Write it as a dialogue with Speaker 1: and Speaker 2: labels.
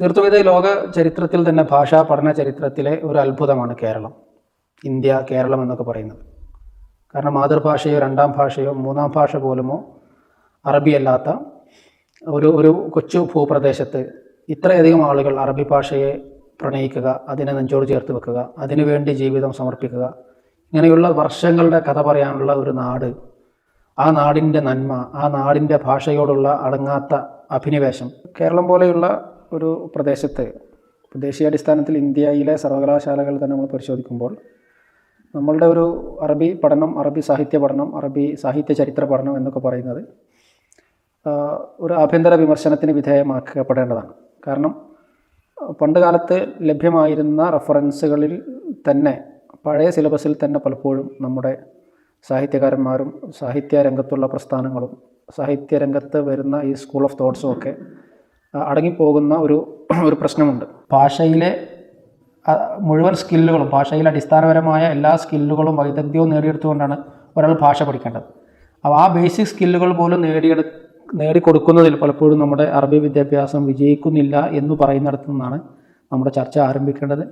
Speaker 1: തീർത്തും ഇത് ലോക ചരിത്രത്തിൽ തന്നെ ഭാഷാ പഠന ചരിത്രത്തിലെ ഒരു അത്ഭുതമാണ് കേരളം. ഇന്ത്യ കേരളം എന്നൊക്കെ പറയുന്നത്. കാരണം മാതൃഭാഷയോ രണ്ടാം ഭാഷയോ മൂന്നാം ഭാഷ പോലുമോ അറബി അല്ലാത്ത ഒരു ഒരു കൊച്ചു ഭൂപ്രദേശത്ത് ഇത്രയധികം ആളുകൾ അറബി ഭാഷയെ പ്രണയിക്കുക അതിനെ നെഞ്ചോട് ചേർത്ത് വെക്കുക അതിനുവേണ്ടി ജീവിതം സമർപ്പിക്കുക ഇങ്ങനെയുള്ള വർഷങ്ങളുടെ കഥ പറയാനുള്ള ഒരു നാട് ആ നാടിന്റെ നന്മ ആ നാടിന്റെ ഭാഷയോടുള്ള അടങ്ങാത്ത അഭിനിവേശം കേരളം പോലെയുള്ള ഒരു പ്രദേശത്ത് ദേശീയാടിസ്ഥാനത്തിൽ ഇന്ത്യയിലെ സർവകലാശാലകൾ തന്നെ നമ്മൾ പരിശോധിക്കുമ്പോൾ നമ്മളുടെ ഒരു അറബി പഠനം അറബി സാഹിത്യ പഠനം അറബി സാഹിത്യ ചരിത്ര പഠനം എന്നൊക്കെ പറയുന്നത് ഒരു ആഭ്യന്തര വിമർശനത്തിന് വിധേയമാക്കപ്പെടേണ്ടതാണ്. കാരണം പണ്ട് കാലത്ത് ലഭ്യമായിരുന്ന റെഫറൻസുകളിൽ തന്നെ പഴയ സിലബസിൽ തന്നെ പലപ്പോഴും നമ്മുടെ സാഹിത്യകാരന്മാരും സാഹിത്യ രംഗത്തുള്ള പ്രസ്ഥാനങ്ങളും സാഹിത്യ രംഗത്ത് വരുന്ന ഈ സ്കൂൾ ഓഫ് തോട്ട്സും ഒക്കെ അടങ്ങിപ്പോകുന്ന ഒരു ഒരു പ്രശ്നമുണ്ട്. ഭാഷയിലെ മുഴുവൻ സ്കില്ലുകളും ഭാഷയിലെ അടിസ്ഥാനപരമായ എല്ലാ സ്കില്ലുകളും വൈദഗ്ധ്യവും നേടിയെടുത്തുകൊണ്ടാണ് ഒരാൾ ഭാഷ പഠിക്കേണ്ടത്. അപ്പോൾ ആ ബേസിക് സ്കില്ലുകൾ പോലും നേടിയെടു നേടിക്കൊടുക്കുന്നതിൽ പലപ്പോഴും നമ്മുടെ അറബി വിദ്യാഭ്യാസം വിജയിക്കുന്നില്ല എന്ന് പറയുന്നിടത്തു നിന്നാണ് നമ്മുടെ ചർച്ച ആരംഭിക്കേണ്ടത്.